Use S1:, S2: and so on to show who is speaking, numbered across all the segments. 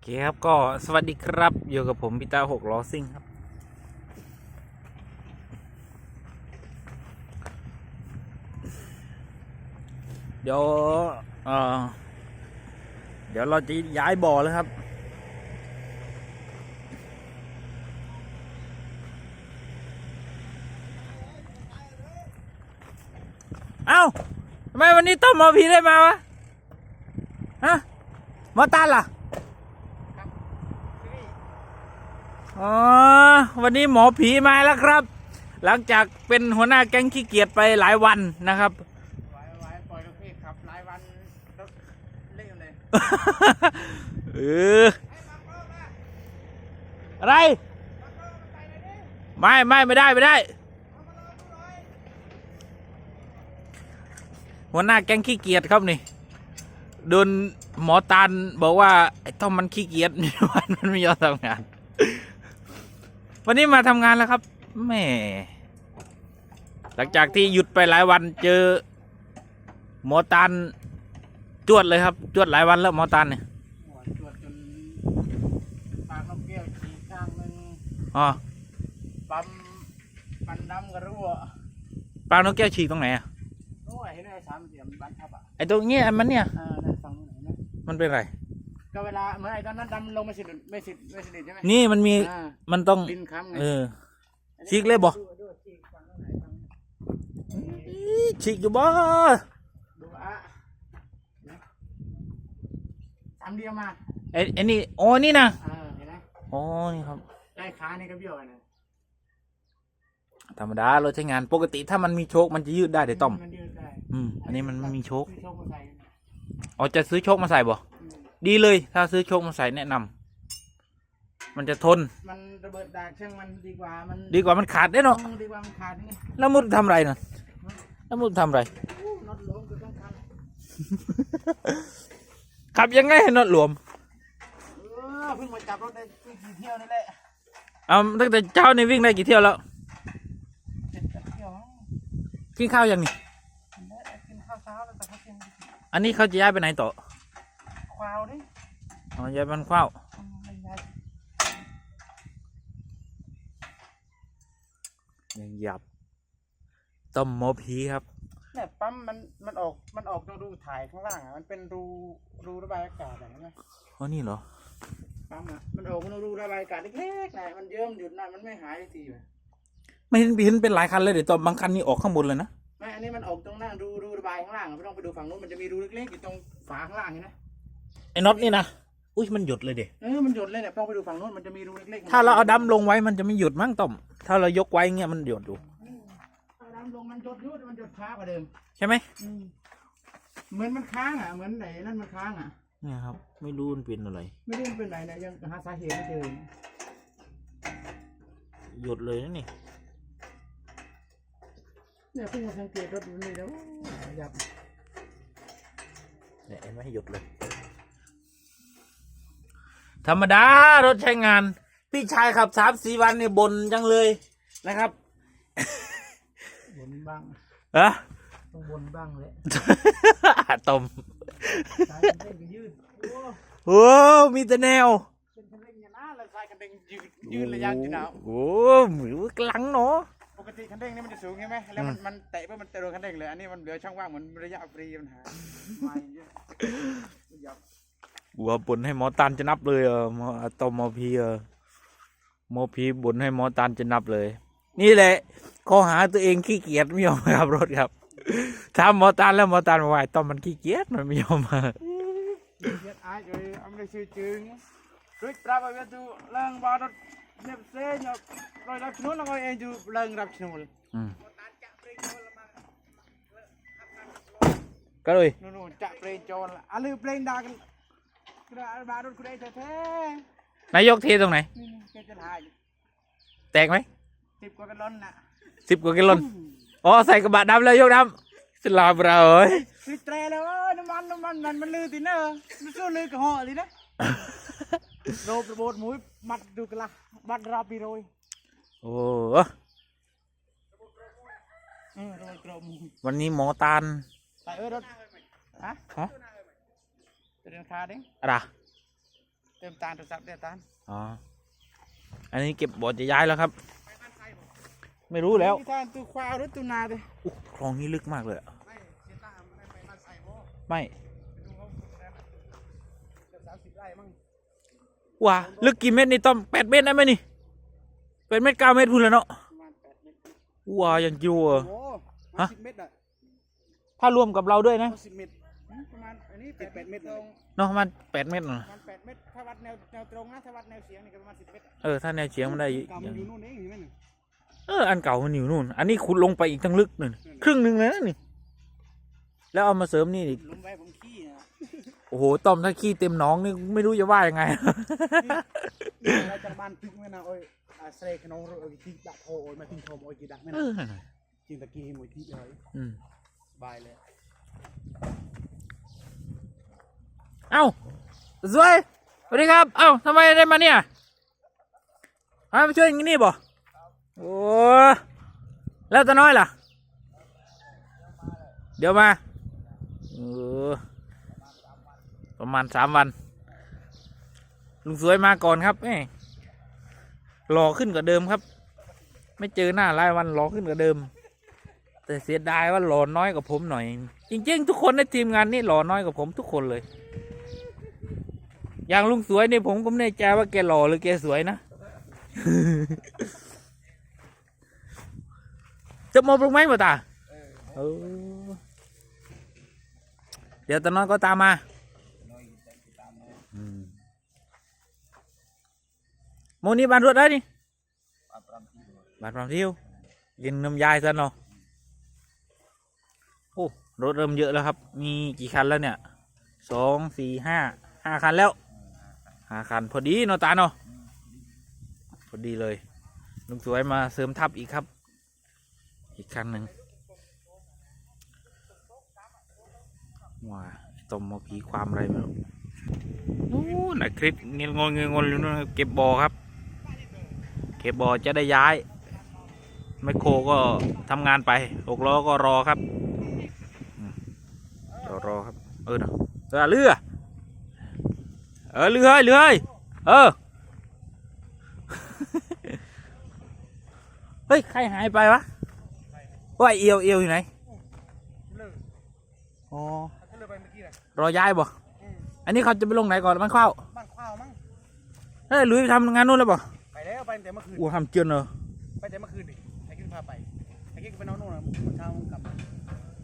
S1: อเคครับก็สวัสดีครับอยู่กับผมพีตาหกล้อซิ่งครับ เดี๋ยวเออเดี๋ยวเราจะย้ายบ่อแล้วครับ เอ้าทำไมวันนี้ต้มหมอผีได้มาวะ ฮะมอตันล่ะ อ๋อวันนี้หมอผีมาแล้วครับ หลังจากเป็นหัวหน้าแก๊งขี้เกียจไปหลายวันนะครับ
S2: ไว้ไว้ปล่อยลูกพี่ขับหลายวันรถเล่นเลย
S1: เอออะไร ไม่ไม่ไม่ได้ไม่ได้ หัวหน้าแก๊งขี้เกียจครับนี่โดนหมอตาลบอกว่าไอ้ต้อมมันขี้เกียจวันมันไม่ยอมทำงาน วันนี้มาทำงานแล้วครับแหม่หลังจากที่หยุดไปหลายวันเจอ หมอตาลจวดเลยครับ จวดหลายวันแล้วหมอตาลเนี่ย
S2: หัวจวดจนปากนกแก้วฉีกข้างหนึ่ง
S1: อ๋อ
S2: ปั๊มปันดำกระรั่ว
S1: ปลานกแก้วฉีกตรงไหนอะ
S2: โอ้ยเห็นไหมสามเหลี่ยมบันทับอะ
S1: ไอ้ตรงเนี้ยมันเนี่ย
S2: อ่านั่นฝั่งนู้นเห็นไหม
S1: มันเป็นไร
S2: ก็เวลาเมื่อไอ้ตอนนั้นดำลงไม่สิไม่สิไม่สิใช่ไหม
S1: นี่มันมี
S2: อ่า
S1: มันต้อง
S2: ดินค้ำไง
S1: เออฉีกเลยบ่
S2: ดูดูฉีกฝั่งนู้นไหนฝั่งนู้น
S1: อี๋ฉีกอยู่บ่
S2: ดูอะสามเดียวมา
S1: ไอ้ไอ้นี่โอ้นี่นะ
S2: เออเห็นไหม
S1: โอ้นี่ครับ
S2: ได้ขานี่ก็เบี้ยวนะ
S1: ธรรมดารถใช้งานปกติถ้ามันมีโชคมันจะยืดได้เดี๋ยวต้อม
S2: มันยืดได้
S1: อืมอันนี้มันไม่มีโชค
S2: ซื้อโชคมาใส่
S1: อ๋อจะซื้อโชคมาใส่บ่
S2: อืม
S1: ดีเลย ถ้าซื้อโชคมาใส่แนะนำมันจะทน
S2: มันระเบิดดากช่างมันดีกว่ามัน
S1: ดีกว่ามันขาดได้เนาะ
S2: ดีกว่ามันขาดนี่
S1: แล้วมุดทำไรน่ะแล้วมุดทำไร
S2: อู้น็อตหลวมก็ต้องท
S1: ขับยังไงให้น็อตหลวมำ
S2: เออเพิ่งมาจับรถได้ไม่กี่เที่ยวนี่แหละ
S1: เอาตั้งแต่เช้านี่วิ่งได้กี่เที่ยวแล้ว
S2: เจ็ดแปดเที่ยวมั้ง
S1: กินข้าวยังนี่
S2: แล้วกินข้าวเช้าแล้วแต่เขากิน
S1: อันนี้เขาจะย้ายไปไหนต่อ
S2: ควาวดิ
S1: อ๋อย้ายบ้านข้าว
S2: อืมไม่ได้
S1: ยังหยับต้มหมอผีครับ
S2: เนี่ยปั๊มมันมันออกมันออกตรงรูถ่ายข้างล่างอะมันเป็นรูรูระบายอากาศอะไรนะ
S1: อ๋อนี่เหรอ
S2: ปั๊มอะมันออกเป็นรูระบายอากาศเล็กๆนะมันเยิ้มหยุดนะมันไม่หายสักทีเลย
S1: ไม่เห็นเห็นเป็นหลายคันเลยเดี๋ยวตอนบางคันนี่ออกข้างบนเลยนะ
S2: ไม่อันนี้มันออกตรงหน้ารูรูระบายข้างล่างอะไม่ต้องไปดูฝั่งนู้นมันจะมีรูเล็กๆอยู่ตรงฝาข้างล่างเห็นไหม
S1: ไอ้น็อตนี่นะ อุ้ยมันหยุดเลยเด็
S2: เออมันหยดเลยเนี่ยต้องไปดูฝั่งนู้นมันจะมีรูเล็กๆ
S1: ถ้าเราเอาดำลงไว้มันจะไม่หยุดมั้งต้อม ถ้าเรายกไว้เงี้ยมันหยุดอยู่
S2: เอาดำลงมันหยดอยุดมันหยดช้ากว่าเดิม
S1: ใช่ไหม
S2: เหมือนมันค้างอะเหมือนไหนนั่นมันค้างอะ
S1: เนี่ยครับ ไม่รู้มันเป็นอะไร
S2: ไม่รู้มันเป็นไหนเนี่ยยังหาสาเหตุไม่เจอ
S1: หยุดเลยนะนี่
S2: เนี่ยเพิ่งมาสังเกตรถมันนี่แล้วยับ
S1: เนี่ยเห็นไหมหยุดเลย ธรรมดารถใช้งาน พี่ชายขับสามสี่วันเนี่ยบนจังเลยนะครับ
S2: บนบ้าง
S1: อะ
S2: ต้องบนบ้างเลย
S1: ต้ม
S2: สายคันเร่งก็ยืดโอ้
S1: โอ้มีแต่แนว
S2: เป็นคันเร่งอย่างนั้นแล้วสายคันเร่งยืดยืดระยะกี่หนาว
S1: โอ้หมูกลังเนาะ
S2: ปกติคันเร่งนี่มันจะสูงใช่ไหมแล้วมันมันเตะปุ๊บมันเตะโดนคันเร่งเลย อันนี้มันเหลือช่องว่างเหมือนระยะฟรีมันหายไม่เยอะ ยับ
S1: หัวบนให้หมอตันจะนับเลยเออหมออะตอมหมอพีเออหมอพีบนให้หมอตันจะนับเลย นี่แหละข้อหาตัวเองขี้เกียจไม่ยอมมาขับรถครับถามหมอตันแล้วหมอตันบอกว่าไอ้ตอมมันขี้เกียจมันไม่ยอมมา
S2: Biết ai rồi ông đây sư chừng Rồi ra vào biết tu lần vào đó nhập xe nhập rồi đập chuột là coi em tu lần đập chuột
S1: อืมก็เลย
S2: นู่นๆจะเปลนโจรละอะลืมเปลนดา กันกระบาดรถคุณได้แท้
S1: นายกเทตรงไหน
S2: ๆนี่ๆแกจะถ่าย
S1: แตกไหม
S2: สิบกว่ากันล้นน่ะ
S1: สิบกว่ากิโลอ๋อใส่กระบะดำเลยยกดำสลาบเราเอ้ย
S2: สิแตรแล้วเอ้ยน้ำมันน้ำมันมันมันลือติเนอะมันสู้ลือกับห่อเลยนะโรบระโบดหมุ้ยมัดดูกันละมัดราปีโรย
S1: โอ้
S2: เออโรยกรอบหมุ้ย
S1: วันนี้หมอตาล
S2: ใส่เอ้ยรถฮะ
S1: ฮะ
S2: จะเดินคาเด้ง
S1: อะไร
S2: เติมตาลโทรศัพท์เติมตาล
S1: อ๋อ อันนี้เก็บบอดจะย้ายแล้วครับ ไม่รู้แล้ว
S2: ที่ท่านตัวควาวหรือตัวนาเด้
S1: อุ๊ยคลองนี้ลึกมากเลยอะ
S2: ไม่เสียตาไม่ไปบ้านไส่บ่
S1: ไม่
S2: ไปดูเขาเกือบสามสิบไร่มั้ง
S1: ว้าลึกกี่เมตรนี่ต้อมแปดเมตรได้ไหมนี่แปดเมตรเก้าเมตรพูดแล้วเนาะ
S2: ประมาณแปดเมตร
S1: ว้ายังอยู่อะ
S2: โอ้
S1: ฮะ
S2: สิบเมตรอะ
S1: ถ้ารวมกับเราด้วยนะ
S2: สิบเมตรหืม ประมาณอันนี้แปดเมตรตรง
S1: เนาะมันแปดเมตร
S2: ป
S1: น่ะ
S2: ระมาณแปดเมตรถ้าวัดแนวแนวตรงนะถ้าวัดแนวเฉียงนี่ก็ประมาณสิบเมตรอะ
S1: เออถ้าแนวเฉียงมันได้
S2: กำมันอยู่นู่นเองเห็นไหมนี่
S1: เอออันเก่ามันอยู่นู่น อันนี้ขุดลงไปอีกตั้งลึกหนึ่งครึ่งหนึ่งเลยนะนี่ แล้วเอามาเสริมนี่อีก
S2: ล้มไว้ผมขี้นะ
S1: โอ้โหต้อมถ้าขี้เต็มหน้องนี่ไม่รู้จะว่ายังไง
S2: นี่เราจะบ้านตึกแม่นะโอ้ยอาเสกขนมโอ้ยที่ดักโอ้ยมาทิ้งโทมโอ้ยกี่ดักแม่
S1: เอ
S2: นะ
S1: อนั่นน่ะ
S2: จริงตะกี้มวยที่เลย
S1: อืม
S2: บายเลย
S1: เอ้าสวยสวัสดีครับ เอ้าทำไมได้มาเนี่ยฮะมาช่วยอย่างนี้บ่โอ้แล้วตาน้อยล่ะ เดี๋ยวมาเออประมาณสามวัน ลุงสวยมาก่อนครับแหมหล่อขึ้นกว่าเดิมครับ ไม่เจอหน้ารายวันหล่อขึ้นกว่าเดิม แต่เสียดายว่าหล่อน้อยกว่าผมหน่อย จริง ๆ ทุกคนในทีมงานนี่หล่อน้อยกว่าผมทุกคนเลย อย่างลุงสวยเนี่ยผมก็ไม่แน่ใจว่าแกหล่อหรือแกสวยนะจะมองลงไหมบ่ตาเออเดี๋ยวตอนนั้นก็ตามมาอืมโมนี่บานรถได้นี่บานพรำทิวยินน้ำยายซะเนาะโอ้รถเริ่มเยอะแล้วครับ มีกี่คันแล้วเนี่ยสองสี่ห้าห้าคันแล้ว หาคันพอดีเนาะตาเนาะพอดีเลยลุงสวยมาเสริมทัพอีกครับ อีกคันหนึ่งว้าต้มมาผีความอะไรไม่รู้นู้นนะคลิปเงี้ยงงเงี้ยงนอยู่นู่นเก็บบอครับ เก็บบอจะได้ย้ายไมโครก็ทำงานไปหกล้อก็รอครับรอรอครับ เออเนาะเรือ เออเรือเฮ้ยเรือเฮ้ยเออ เฮ้ย ใครหายไปวะว่าเอียวเอียวอยู่ไหนอ๋อรอย้ายบ่
S2: อั
S1: นนี้เขาจะไปลงไหนก่อนมันข้า
S2: บ้านข้าวมั้ง
S1: เฮ้ยลุยไปทำงานนู่นแล้วบ่
S2: ไปแล้วไปแต่เมื่อคืน
S1: อู้ทำเจือนเหรอ
S2: ไปแต่เมื่อคืนดิไอ้กิ๊กพาไปไอ้กิ๊กไปนอนนู่นนะเช้ากลับ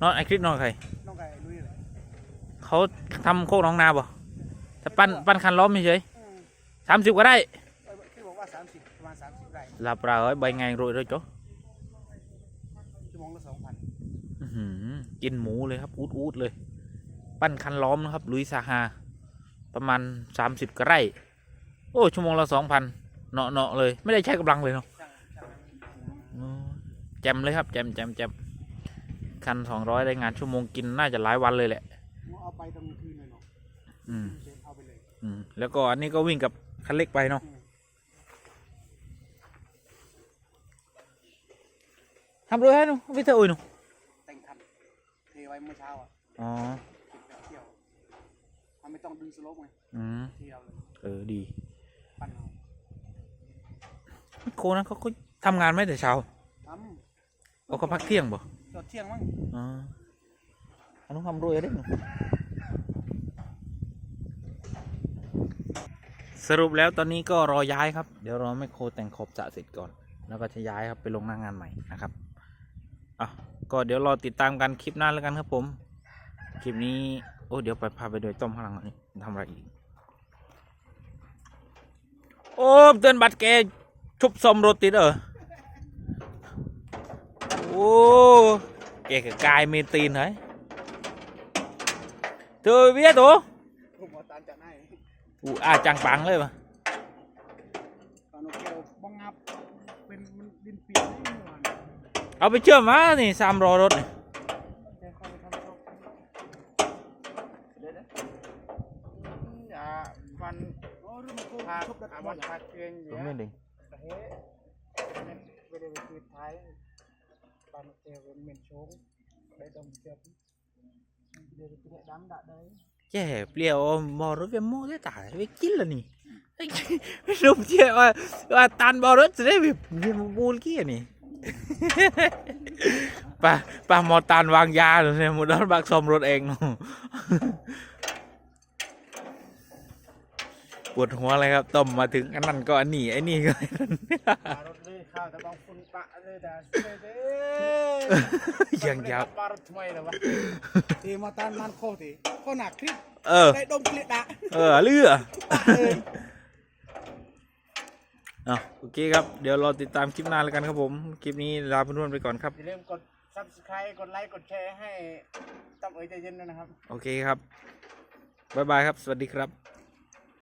S2: น
S1: อนไอคลิปนอนใคร
S2: นองไก่ลุยเลย
S1: เขาทำโคกน้องนาบ่ แต่ปั้นปั้นคันล้อมเฉย
S2: อืม
S1: สามสิบก็ได้
S2: ไอ้กิ๊กบอกว่าสามสิบประมาณสามสิบไร่
S1: ลาปลาเอ้ยใบไงโรยโรยจ้ะ
S2: ชั่วโมงละสองพัน
S1: อื้อหือกินหมูเลยครับอูดอูดเลย ปั้นคันล้อมนะครับ ลุยซาฮาประมาณสามสิบกไร่โอ้ชั่วโมงละสองพันเนาะเนาะเลย ไม่ได้ใช้กำลังเลยเนาะ
S2: ช่างช่าง
S1: อ๋อแจมเลยครับแจมแจมแจมคันสองร้อยได้งานชั่วโมงกินน่าจะหลายวันเลยแหละ
S2: เอาไปตอนกลางคืนเลยเนาะ
S1: อืม
S2: เชนเอาไปเลย
S1: อืมแล้วก็อันนี้ก็วิ่งกับคันเล็กไปเนาะ
S2: อืม
S1: ทำเลยให้หนูวิเทอร์อุ้ยหนู
S2: แต่งคันเทไว้เมื่อเช้าอะ
S1: อ๋อ
S2: เก็บแบบเที่ยวมันไม่ต้องดึงสโลปไง
S1: อืม
S2: เที่ยวเลย
S1: เออดี
S2: ปั้นเอา
S1: โคนะเขาก็ทำงานไม่แต่เช้า
S2: ท
S1: เขาก็พักเที่ยงบ่ำ
S2: จอดเที่ยงมั้ง
S1: อ๋ออันนู้นทำรวยได้หนู สรุปแล้วตอนนี้ก็รอย้ายครับ เดี๋ยวรอแม่โครแต่งขอบสระเสร็จก่อน แล้วก็จะย้ายครับไปลงหน้างงานใหม่นะครับอะก็เดี๋ยวรอติดตามกันคลิปหน้าแล้วกันครับผม คลิปนี้ โอ้เดี๋ยวไปพาไปดูไอ้ต้มข้างหลังนี่ทำอะไรอีก โอ้เตือนบัตรแกชุบซอมรถติดเออโอ้แกก็กายเมตีนเหรอเธอเวียตัว
S2: ผมเอาตามจัดให้
S1: อู้อาจังปังเลยปะ
S2: ตอนโอเคบ้องงับเป็นมันดินเปียกไม่มีวัน
S1: เอาไปเชื่อมมานี่สามรอรถนี่
S2: เดี๋ยวเข้าไปทำชอบเดี๋ยวนะอย่าวันโอ้รุ่นกูพาพาวันพาเกียงอ
S1: ผ
S2: ยู่
S1: มไม่ดึง
S2: เฮ้ยไม่ได้ไปคืนท้ายตอนเจอเป็นเหม็นโชงได้ต้องเจ็บเดี๋ยวจะดำดัดได้
S1: เจแย่เปลี่ยวบอรถเวียโม่ได้ จ้เปลี่ยไปกินละนี่ไม่รู้เชื่ว่าว่าตันบอรถจะได้แบบมีมูลกี้นี่ป่ะป่ะหมอตันวางยาเลยเนี่ยหมดแล้วบักซ่อมรถเองปวดหัวเลยครับต้มมาถึงอันนั้นก็อันนี้ไอ้นี่ก็ อันนั้น
S2: บารถเลยข้าวแต่บางฝุ่นปะเลยแต่เซ่เด้
S1: ยังยับ
S2: บารถทำไมล่ะวะทีมาตันมันโคตรโคหนักคลิป
S1: เออ
S2: ได้ดมคลิปดะ
S1: เออเลือ
S2: เออ
S1: เอาโอเคครับ เดี๋ยวรอติดตามคลิปหน้าแล้วกันครับผม คลิปนี้ลาเพื่อนๆไปก่อนครับ
S2: อย่าลืมกด subscribe กดไลค์กดแชร์ให้ตั้มเอ๋ยใจเย็นด้วยนะครับ
S1: โอเคครับ บ๊ายบายครับ สวัสดีครับ